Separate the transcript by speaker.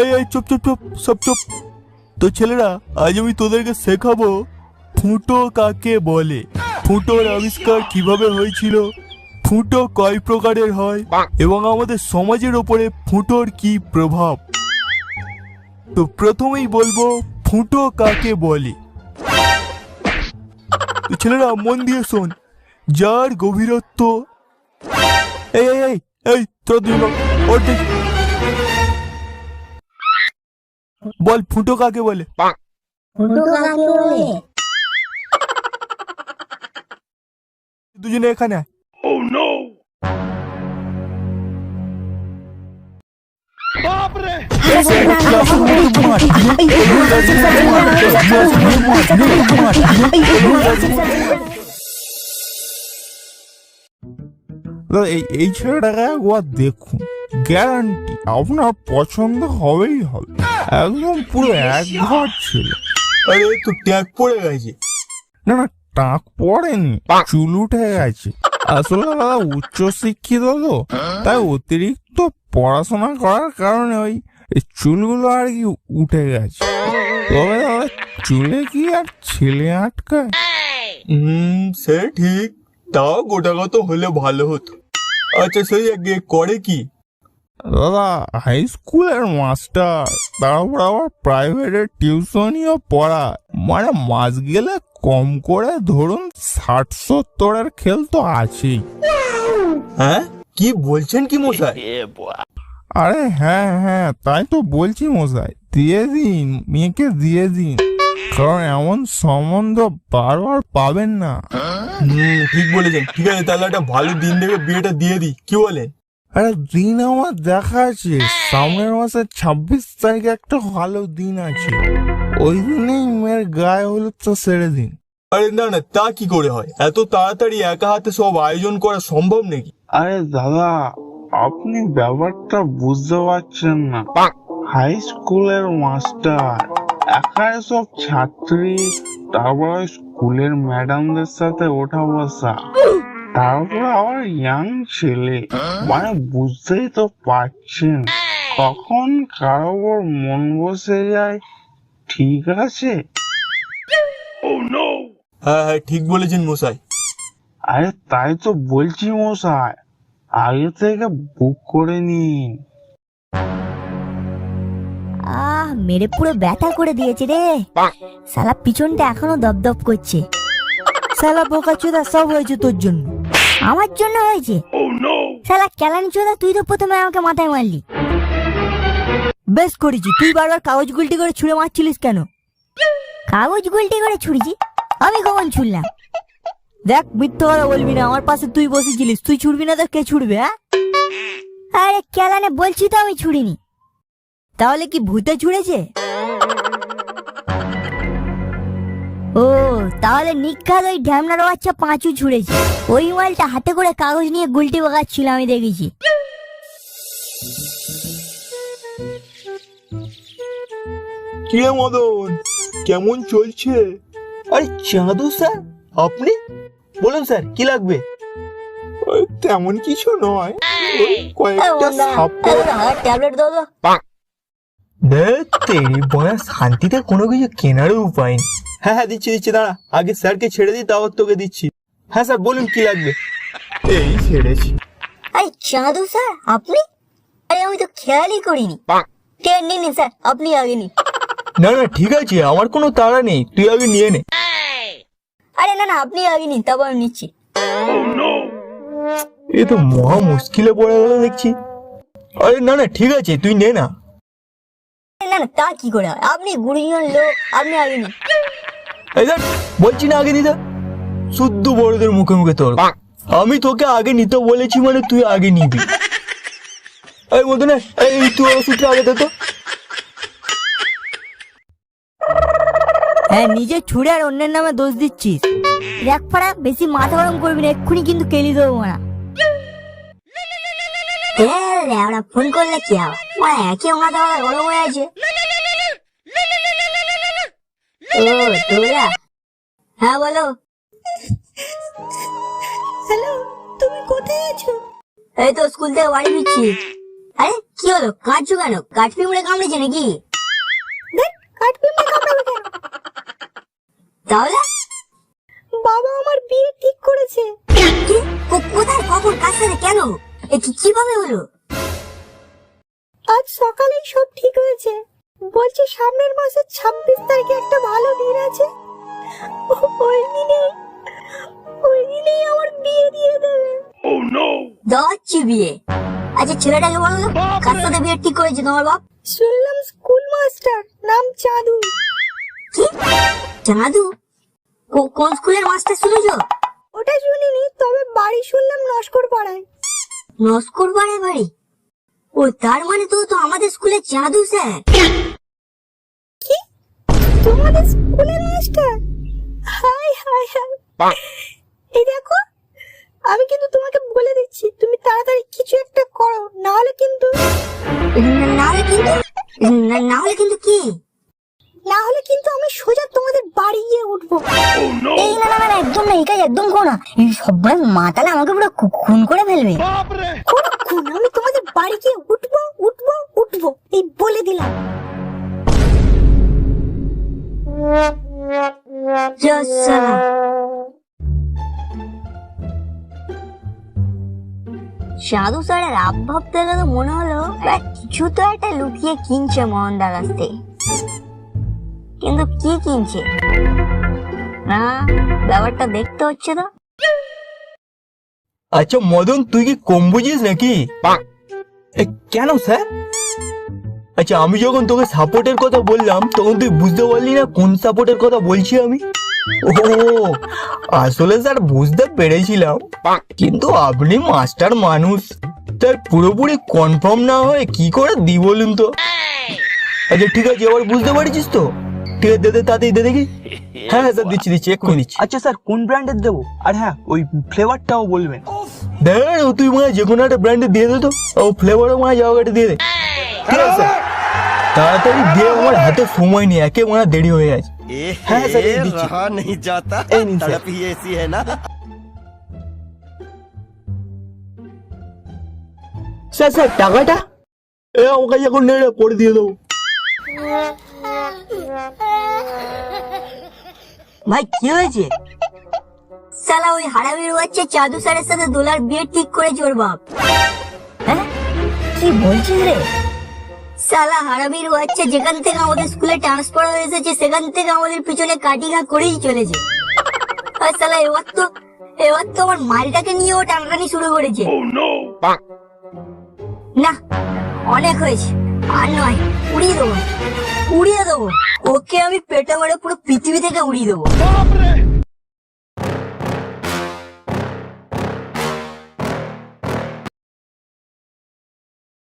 Speaker 1: এই এই, চুপ চুপ চুপ, সব চুপ। তো ছেলেরা, আজ আমি তোদেরকে শেখাবো ফুটো কাকে বলে। ফুটোর আবিষ্কার কীভাবে হয়েছিল, ফুটো কয় প্রকারের হয়, এবং আমাদের সমাজের ওপরে ফুটোর কি প্রভাব। তো প্রথমেই বলব, ফুটো কাকে বলে? ছেলেরা, মন দিয়ে শোন, যার গভীরত্ব এই এই এই তোর ওর দিকে। বল ফুটো কাকে বলে?
Speaker 2: ফুটো কাকে বলে?
Speaker 1: দুজনে এখানে আয়।
Speaker 3: দাদা, এই এই ছেলেটাকে একবার দেখুন। গ্যারান্টি আপনার পছন্দ হবেই হবে। একদম পুরো এক ঘর ছিল।
Speaker 1: আরে তো ট্যাগ পড়ে গেছে।
Speaker 3: না না টাক পড়েনি চুল উঠে গেছে। আসলে দাদা উচ্চ শিক্ষিত তো তাই অতিরিক্ত পড়াশোনা করার কারণে ওই চুলগুলো আর কি উঠে গেছে। তবে দাদা চুলে কি আর ছেলে আটকায়?
Speaker 1: হুম সে ঠিক। তাও গোটাগত হলে ভালো হতো। আচ্ছা সেই আগে করে কি?
Speaker 3: দাদা হাই স্কুলের মাস্টার তারপর আবার প্রাইভেটের টিউশনিও পড়া মানে মাস গেলে কম করে ধরুন ষাট সত্তরের খেল তো আছেই।
Speaker 1: হ্যাঁ? কি বলছেন কি মশাই?
Speaker 3: আরে হ্যাঁ হ্যাঁ তাই তো বলছি মশাই দিয়ে দিন মেয়েকে দিয়ে দিন। কারণ এমন সম্বন্ধ বারবার পাবেন না।
Speaker 1: ঠিক বলেছেন। ঠিক আছে তাহলে একটা ভালো দিন দেখে বিয়েটা দিয়ে দিই। কি বলেন
Speaker 3: আরে দিন আমার দেখা আছে সামনের মাসের ছাব্বিশ তারিখে একটা ভালো দিন আছে। ওই দিনেই মেয়ের গায়ে হলুদটা সেরে দিন।
Speaker 1: আরে না না তা কি করে হয়? এত তাড়াতাড়ি একা হাতে সব আয়োজন করা সম্ভব নাকি?
Speaker 4: আরে দাদা আপনি ব্যাপারটা বুঝতে পারছেন না। হাই স্কুলের মাস্টার একা সব ছাত্রী তারপর স্কুলের ম্যাডামদের সাথে ওঠা বসা। তারপর আবার ইয়াং ছেলে। মানে বুঝতেই তো পারছেন। কখন কারও ওপর মন বসে যায় ঠিক আছে?
Speaker 1: হ্যাঁ হ্যাঁ ঠিক বলেছেন মশাই।
Speaker 4: আরে তাই তো বলছি মশাই আগে থেকে বুক করে নিন।
Speaker 2: আহ মেরে পুরো ব্যথা করে দিয়েছে রে। শালা পিছনটা এখনও দপদপ করছে। শালা বোকা চোদা সব হয়েছে তোর জন্য। আমার জন্য হয়েছে। শালা কেলানি চোদা তুই তো প্রথমে আমাকে মাথায় মারলি। বেশ করেছি তুই বারবার কাগজ গুলটি করে ছুঁড়ে মারছিলিস কেন? কাগজ গুলটি করে ছুড়েছি? আমি কখন ছুড়লাম? দেখ মিথ্যা কথা বলবি না আমার পাশে তুই বসেছিলিস। তুই ছুড়বি না তো কে ছুড়বে হ্যাঁ? আরে কেলানে বলছি তো আমি ছুড়িনি। তাহলে কি ভূতে ছুঁড়েছে? ও তাহলে নিখাত ওই ঢ্যামনার বাচ্চা পাঁচু ছুঁড়েছে। ওই মালটা হাতে করে কাগজ নিয়ে গুলটি বাগাচ্ছিল আমি দেখেছি।
Speaker 1: কি মদন? কেমন চলছে? আরে চাঁদু স্যার আপনি? বলুন স্যার কি লাগবে?
Speaker 3: ওই তেমন কিছু নয় ওই কয়েকটা সাপোর্ট
Speaker 2: ট্যাবলেট দাও
Speaker 1: দেখ তেরি বয়া শান্তিতে কোনো কিছু কেনারও উপায় নেই। হ্যাঁ হ্যাঁ দিচ্ছি দিচ্ছি দাঁড়া। আগে স্যারকে ছেড়ে দিই তারপর তোকে দিচ্ছি। হ্যাঁ স্যার বলুন কি লাগবে? এই ছেড়েছি।
Speaker 2: আরে চাঁদু স্যার আপনি? আরে আমি তো খেয়ালই করিনি। টেন নিন নিন, স্যার আপনি আগে নিন।
Speaker 1: না না ঠিক আছে আমার কোনো তাড়া নেই তুই আগে নিয়ে নে।
Speaker 2: আরে না না আপনি আগে নিন তারপর আমি নিচ্ছি।
Speaker 1: এ তো মহা মুশকিলে পড়ে গেল দেখছি। আরে না না ঠিক আছে তুই নে না।
Speaker 2: আরে না না তা কি করে হয়? আপনি গুরুজন লোক আপনি আগে নিন।
Speaker 1: এই দেখ বলছি না আগে দিতে। শুদ্ধ বড়দের মুখে মুখে তোর। আমি তোকে আগে নিতে বলেছি মানে তুই আগে নিবি। এই মদনে এই তুই ওষুধটা আগে দে তো।
Speaker 2: হ্যাঁ নিজে ছুড়ে আর অন্যের নামে দোষ দিচ্ছিস। দেখ পাড়া বেশি মাথা গরম করবি না এক্ষুনি কিন্তু কেলি দেবো না। ওরা ফোন করলে কি হবে? একই মাথা মাথা গরম হয়ে আছে। ও তোরা হ্যাঁ বলো। হ্যালো তুমি কোথায় আছো? এই তো স্কুল থেকে বাড়ি ফিরছি। আরে কি হলো? কাটছো কেন? কাঠ পিমড়ে কামড়েছে নাকি? তাহলে? বাবা আমার বিয়ে ঠিক করেছে। কোথায় কখন কার সাথে? কেন? এ কি কীভাবে হলো? আজ সকালেই সব ঠিক হয়েছে। বলছে সামনের মাসের ছাব্বিশ তারিখে একটা ভালো দিন আছে। ও- ওই দিনেই ওই দিনেই আমার বিয়ে দিয়ে দেবে। দাচ্ছি বিয়ে। আচ্ছা ছেলেটাকে বলো তো, কার সাথে বিয়ে ঠিক করেছে তোমার বাপ? শুনলাম স্কুল মাস্টার নাম চাঁদু। কি? চাঁদু? কো- কোন স্কুলের মাস্টার শুনেছ? ওটা শুনিনি তবে বাড়ি শুনলাম নস্কর পাড়ায়। নস্কর পাড়ায় বাড়ি? ও তার মানে তো তো আমাদের স্কুলে চাঁদু স্যার। তোমাদের স্কুলের মাস্টার? High high high. এই দেখো আমি কিন্তু তোমাকে বলে দিচ্ছি তুমি তাড়াতাড়ি কিছু একটা করো না হলে কিন্তু না হলে কিন্তু না হলে কিন্তু কি? না হলে কিন্তু আমি সোজা তোমাদের বাড়ি গিয়ে উঠবো। এই না না না একদম না এই কাজ একদম করো না। এই সব মাতালে আমাকে পুরো খুন করে ফেলবে। খুন আমি তোমাদের বাড়ি গিয়ে উঠবো উঠবো উঠবো এই বলে দিলাম। সাধু স্যারের আবভাব থেকে তো মনে হলো কিছু তো একটা লুকিয়ে কিনছে মোহনদার কাছ থেকে। কিন্তু কি কিনছে? না ব্যাপারটা দেখতে হচ্ছে তো
Speaker 1: আচ্ছা মদন তুই কি কম বুঝিস নাকি? কেন স্যার? আচ্ছা আমি যখন তোকে সাপোর্টের কথা বললাম তখন তুই বুঝতে পারলি না কোন সাপোর্টের কথা বলছি আমি? ও আসলে স্যার বুঝতে পেরেছিলাম কিন্তু আপনি মাস্টার মানুষ তাই পুরোপুরি কনফার্ম না হয়ে কি করে দি বলুন তো? আচ্ছা ঠিক আছে এবার বুঝতে পারছিস তো? ঠিক আছে দে দে তাড়াতাড়ি দে দেখি। হ্যাঁ হ্যাঁ স্যার দিচ্ছি দিচ্ছি এক্ষুনি দিচ্ছি।
Speaker 5: আচ্ছা স্যার কোন ব্র্যান্ডের দেবো? আর হ্যাঁ ওই ফ্লেভারটাও বলবেন।
Speaker 1: দেখ তুই মানে যে কোনো একটা ব্র্যান্ডে দিয়ে দে তো। ও ফ্লেভারও মানে জায়গাটা দিয়ে দে। ঠিক আছে স্যার তাড়াতাড়ি দিয়ে আমার হাতে সময় নেই একে মানে দেরি হয়ে যাচ্ছে হ্যাঁ স্যার এই দিচ্ছি
Speaker 6: रहा नहीं जाता
Speaker 1: ए, नहीं, सर।
Speaker 6: तड़प ही ऐसी है ना
Speaker 1: স্যার স্যার টাকাটা এ আমার কাছে এখন নেই রে, পরে দিয়ে দেবো
Speaker 2: ভাই কি হয়েছে সালা ওই হারামির বাচ্চা চাদু স্যারের সাথে দোলার বিয়ে ঠিক করেছে ওর বাপ হ্যাঁ কি বলছিস রে সালা হারামির বাচ্চা যেখান থেকে আমাদের স্কুলে ট্রান্সফার হয়ে এসেছে সেখান থেকে আমাদের পিছনে কাটিঘা করেই চলেছে। আর সালা এবার তো এবার তো আমার মালটাকে নিয়েও টানটানি শুরু করেছে। না অনেক হয়েছে আর নয় উড়িয়ে দেবো উড়িয়ে দেবো। ওকে আমি পেটে মারে পুরো পৃথিবী থেকে উড়িয়ে দেবো।